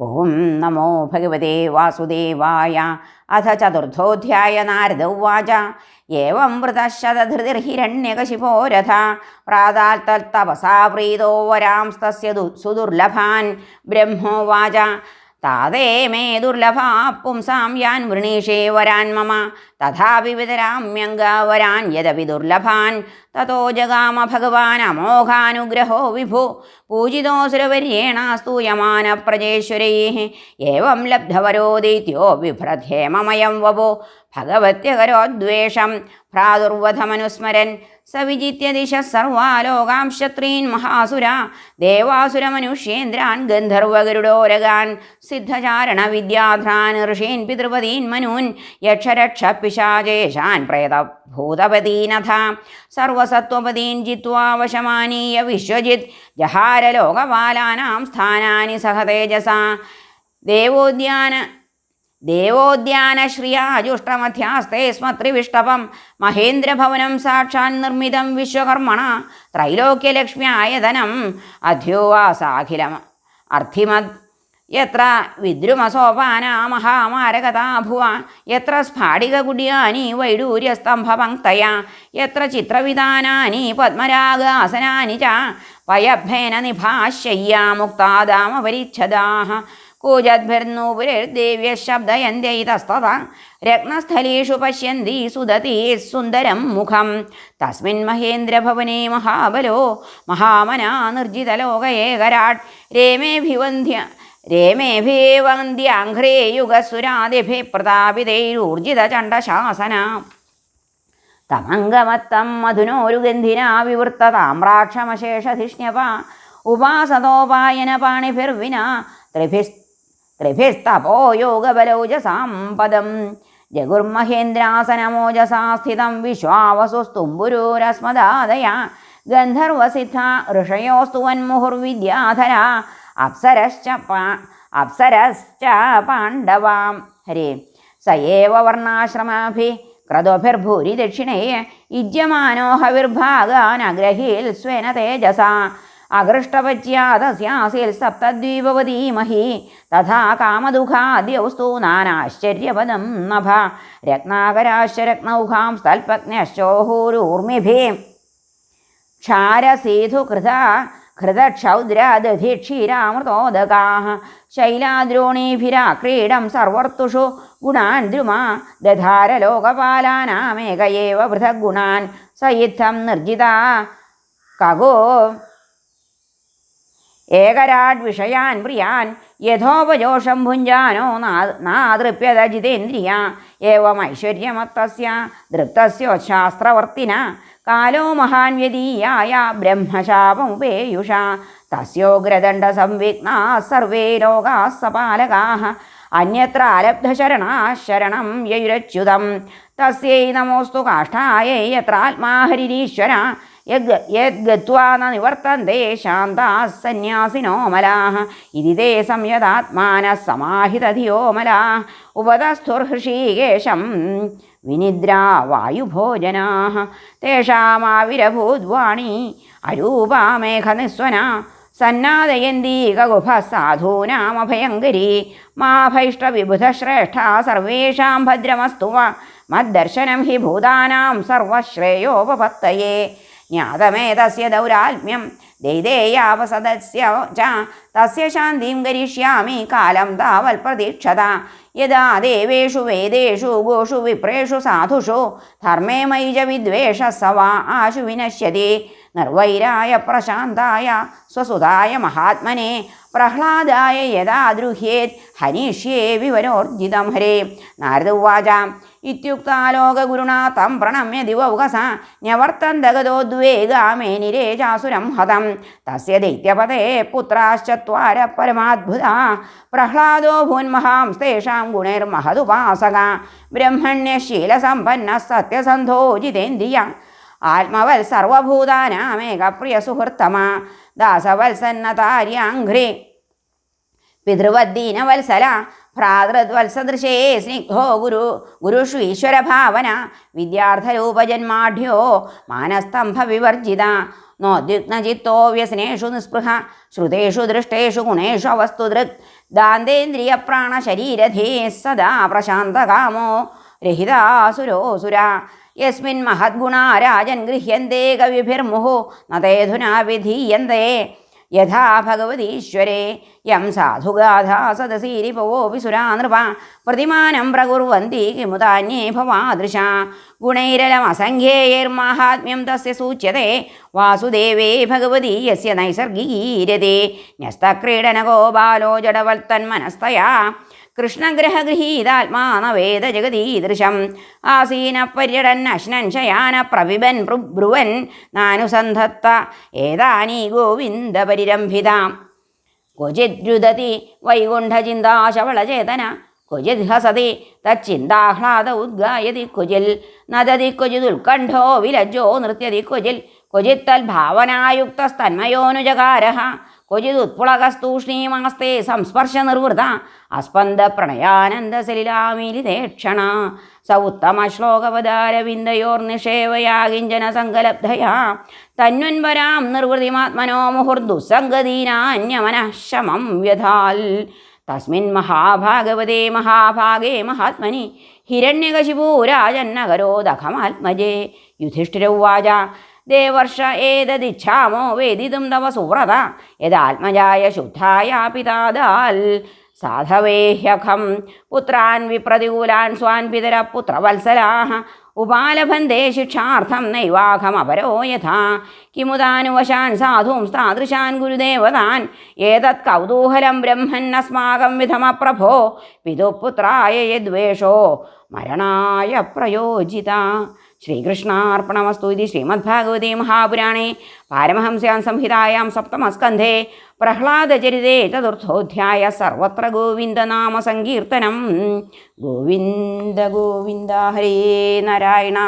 ഓം നമോ ഭഗവതേ വാസുദേവായ. അഥ ചതുർത്ഥോധ്യായ നാരദ ഉവാച. ഏവം വൃതശതധൃതിർഹിരണ്യകശിപോരഥ തൽത്തപസാ പ്രീതോ വരാംസ്തസ്യ സുദുർലഭാൻ. ബ്രഹ്മോവാച. താതേ മേ ദുർലഭാ പുംസാം യാൻ വൃണീഷേ വരാൻ മമ. തഥാപി വരാൻ യദപി ദുർലഭാൻ. തതോ ജഗാമ ഭഗവാൻ അമോഘാനുഗ്രഹോ വിഭു. പൂജിതോസുരവര്യേണ സ്തൂയമാന പ്രജേശ്വരൈ. ഏവം ലബ്ധവരോ ദൈത്യോ ബിഭ്രധേമമയം വപോ. ഭഗവത്യകരോദ്വേഷം ഭ്രാതുർവധമനുസ്മരൻ സവിജിത്യ വിജിത്യ ദിശ സർവാലോകാം ക്ഷത്രീൻ മഹാസുര ദേവാസുരമനുഷ്യേന്ദ്രാൻ ഗന്ധർവഗരുഡോരകാൻ സിദ്ധചാരണ വിദ്യാധ്രാൻ ഋഷീൻ പിതൃപതീൻ മനൂൻ യക്ഷരക്ഷ പിശാചേശാൻ പ്രേതഭൂതപതീനഥ സർവസത്വപതീൻ ജിത്വാ വശമാനീയ വിശ്വജിത് ജഹാരലോകപാലാനാം സ്ഥാനാനി സഹതേജസ ദേവോദ്യാന ദേവോദ്യാനശ്രിയാജുഷ്ടമധ്യാസ്തേ സ്മത്രിവിഷ്ടപം. മഹേന്ദ്രഭവനം സാക്ഷാൻ നിർമ്മിതം വിശ്വകർമ്മണ. ത്രൈലോക്യലക്ഷ്മ്യായതനം അധ്യോവാസാഖിലം അർത്ഥിമത് യത്ര വിദ്രുമസോപാന മഹാമാരകതാ ഭുവ യത്ര സ്ഫാടികകുട്യാനി വൈഡൂര്യസ്തംഭപങ്ക്തയാ. യത്ര ചിത്രവിധാനാനി പത്മരാഗാസനാനി ച. പയഭേന നിഭാശയ്യാ മുക്താദാമപരിച്ഛദാः കൂജദ്ഭിർനൂപുരൈർദേവ്യ ശബ്ദയന്ത്യൈതസ്തത രത്നസ്ഥലേഷു പശ്യന്തി സുദതി സുന്ദരം മുഖം. തസ്മിൻ മഹേന്ദ്രഭവനെ മഹാബലോ മഹാമനാ നിർജിതലോക ഏകരാട് രേമേഭിവന്ധ്യ രേമേഭിവന്ധ്യാഘ്രേ യുഗസുരാദിഭി പ്രതാപിതൈരൂർജിതചണ്ഡശാസന തമംഗമത്തം വിവൃത്ത താമ്രാക്ഷമശേഷധിഷ്ണ്യപ ഉപാസതോപായന പാണിഭിർവിന ത്രിഭിസ് ത്രിഭിസ്തപോ യോഗബലൗജസാം പദം ജഗുർമഹേന്ദ്രാസനമോജസാ സ്ഥിതം വിശ്വാവസുസ്തുംബുരൂരസ്മദാദയ. ഗന്ധർവസിദ്ധ ഋഷയോസ്തുവന്മുഹുർവിദ്യാധര അപ്സരശ്ച പാ അപ്സരശ്ച പാണ്ഡവാം. ഹരേ. സയേവ വർണാശ്രമാഭി ക്രതുഭിർഭൂരി ദക്ഷിണേ യുജ്യമാനോ ഹവിർഭാഗാനഗ്രഹീൽ സ്വേന തേജസ. അകൃഷ്ടപച്യാതസ്യാസിൽ സപ്തദ്വീപവതീമഹി. തഥാ കാമദുഃഖാദ്യൗസ്തു നാനാശ്ചര്യപദം നഭ. രത്നാകരാശ്ച രത്നൗഘാം സ്ഥൽപജ്ഞശ്ചോഹൂരൂർമിഭി ക്ഷാരസേതുകൃത ഹൃതക്ഷൗദ്രദധിക്ഷീരാമൃതോദകാः ശൈലാദ്രോണീഭിരാക്രീഡം സർവർത്തുഷു ഗുണാൻ ദ്രുമാ. ദധാരലോകപാലാനാമേക ഏവ പൃഥഗ്ഗുണാൻ. സ ഇത്തം നിർജിതാ കഗോ ഏകരാട് വിഷയാൻ പ്രിയാൻ യഥോപജോഷം ഭുഞ്ചാനോ നാദൃപ്യത ജിതേന്ദ്രിയ ദൃപ്തസ്യോ ശാസ്ത്രവർത്തിന കാലോ മഹാൻ വ്യതീയായ ബ്രഹ്മശാപമുപേയുഷ തസ്യോഗ്രദണ്ഡ സംവിഘ്നാ സർവേ ലോകാ സപാലകാ അന്യത്ര ആലബ്ധശരണാ ശരണം യൈരച്യുതം തസ്യൈ നമോസ്തു കാഷ്ഠായൈ യത്രാത്മാ ഹരിരീശ്വര യദ്ഗത്വാ നിവർത്തന്തെ ശാന്താः സന്യാസിനോ മലാः ഇതി തേ സംയതാത്മാനः സമാഹിതധിയോ മലാः ഉപതസ്ഥുർഹൃഷീകേശം വിനിദ്രാ വായുഭോജനാः തേഷാമാവിരഭൂദ്വാണി അരൂപാ മേഘനിസ്വന. സന്നാദയന്തീകഗുഭ സാധൂനാമഭയങ്കരി. മാഭൈഷ്ടവിബുധശ്രേഷ്ഠ സർവേഷാം ഭദ്രമസ്തു മദ്ദർശനം ഹി ഭൂതാനാം സർവശ്രേയോപപത്തയേ. ജ്ഞാതമേതസ്യ ദൗരാത്മ്യം. ദൈതേയാവസദസ്യ ച തസ്യ ശാന്തിം കരിഷ്യാമി. കാലം താവൽ പ്രതീക്ഷത. യഥാ ദേവേഷു വേദേഷു ഗോഷു വിപ്രേഷു സാധുഷു. ധർമ്മേ മൈജ വിദ്വേഷ സവാ. ആശു വിനശ്യതി. നിർവൈരായ പ്രശാന്തായ സ്വസുതായ മഹാത്മനെ പ്രഹ്ലാദായ യഥാ ദ്രുഹ്യേത് ഹനീഷ്യേ വിവരോർജിതം ഹരേ. നാരദ ഉവാച ഇത്യുക്താലോകഗുരുണാ തം പ്രണമ്യ ദിവൗകസ ന്യവർത്തന്തഗതോദ്വേഗാമേനിരേ ചാസുരം ഹതം. തസ്യ ദൈത്യപതേ പുത്രാശ്ചത്വാര പരമാത്ഭുത പ്രഹ്ലാദോ ഭൂന്മഹാംസ്തേഷാം ഗുണൈർമഹതുപാസക. ബ്രഹ്മണ്യശീലസമ്പന്ന സത്യസന്ധോ ജിതേന്ദ്രിയ ആത്മവൽ സർവഭൂതാനാമേകപ്രിയ സുഹൃത്തമാ ദാസവത്സന്നതാര്യാഘ്രി. പിതൃവദ്ദീനവത്സല ഭ്രാതൃവത്സദൃശേ സ്നിഗ്ധോ ഗുരു ഗുരുഷു ഈശ്വരഭാവന വിദ്യാർത്ഥരൂപജന്മാഢ്യോ മാനസ്തംഭ വിവർജിത നോദ്യുഗ്നചിത്തോ വ്യസനേഷു നിസ്പൃഹ. ശ്രുതേഷു ദൃഷ്ടേഷു ഗുണേഷു വസ്തുദൃക് ദാന്തേന്ദ്രിയ പ്രാണശരീരധേ സദാ പ്രശാന്തകാമോ. രഹിതാസുരോസുര. യസ്മിൻ മഹദ്ഗുണാ രാജൻ ഗൃഹ്യന്തേ കവിഭിർമുഹു നതേധുനാ വിധീയന്തേ. യഥാ ഭഗവതീശ്വരേ യം സാധുഗാഥാ സദസീരിപവോപി സുരാനൃപ പ്രതിമാനം പ്രകുർവന്തി കിമുതാന്യേ ഭവാദൃശ ഗുണൈരലമസംഖ്യേയൈർമാഹാത്മ്യം തസ്യ സൂച്യത്തെ വാസുദേവേ ഭഗവതി യസ്യ നൈസർഗീരത്തെ ന്യസ്തക്രീഡനകോ ബാലോ ജഡവൽത്തന്മനസ്തയാ കൃഷ്ണഗ്രഹഗൃഹീതാത്മാ ന വേദ ജഗതീദൃശം ആസീന പര്യടൻ അശ്നൻ ശയാന പ്രവിബൻ ബ്രുവൻ നാനുസന്ധത്ത ഏതാനി ഗോവിന്ദ പരിരംഭിത ക്വചിത് രുദതി വൈകുണ്ഠചിന്താശവളചേതന ക്വചിത് ഹസതി തച്ചിന്താഹ്ലാദ ഉദ്ഗായതി ക്വചിൽ നദതി ക്വചിതുൽക്കണ്ഠോ വിലജ്ജോ നൃത്യതി ക്വചിൽ ക്വചിത്തൽ തൽഭാവനായുക്തസ്തന്മയോനുജകാര ക്വചിതുത്പുളകസ്തൂഷ്ണീമാസ്തേ സംസ്പർശ നിർവൃത അസ്പന്ദ പ്രണയാനന്ദ സലിലാമിലിതേക്ഷണ സ ഉത്തമ ശ്ലോകപദാരവിന്ദയോർ കിഞ്ചന സങ്കലബ്ധയാ തന്വൻവരാം നിർവൃതിമാത്മനോ മുഹുർദുസംഗതീനാന്യമനഃശമം വ്യഥാൽ. തസ്മിൻ മഹാഭാഗവതേ മഹാഭാഗേ മഹാത്മനി. ഹിരണ്യകശിപൂരാജന്നകരോദഖമാത്മജേ യുധിഷ്ഠിര ഉവാച ദേവർഷ ഏതദിച്ഛാമോ വേദിതും തവ സുവ്രത. യദാത്മജായ ശുദ്ധായ പിതാദാൽ സാധവേഹ്യഖം പുത്രാൻ വിപ്രതികൂലാൻ സ്വാൻ പിതര പുത്രവത്സരാ ഉപാലഭന്തേ ശിക്ഷാർത്ഥം നൈവാഘമപരോ യഥാ. കിമുദാനുവശാൻ സാധൂംസ്താദൃശാൻ ഗുരുദേവതാൻ. ഏതത് കൗതൂഹലം ബ്രഹ്മന്നസ്മാകം വിധമപ്രഭോ. പിതുപുത്രായ യദ്വേഷോ മരണായ പ്രയോജിത. ശ്രീകൃഷ്ണാർപ്പണമസ്തു ഇതി ശ്രീമദ്ഭാഗവതീ മഹാപുരാണേ. പാരമഹംസ്യാം സംഹിതായാം സപ്തമസ്കന്ധേ. പ്രഹ്ലാദചരിതേ ചതുർത്ഥോധ്യായ സർവത്ര ഗോവിന്ദനാമ സങ്കീർത്തനം ഗോവിന്ദ ഗോവിന്ദ ഹരേ നാരായണ.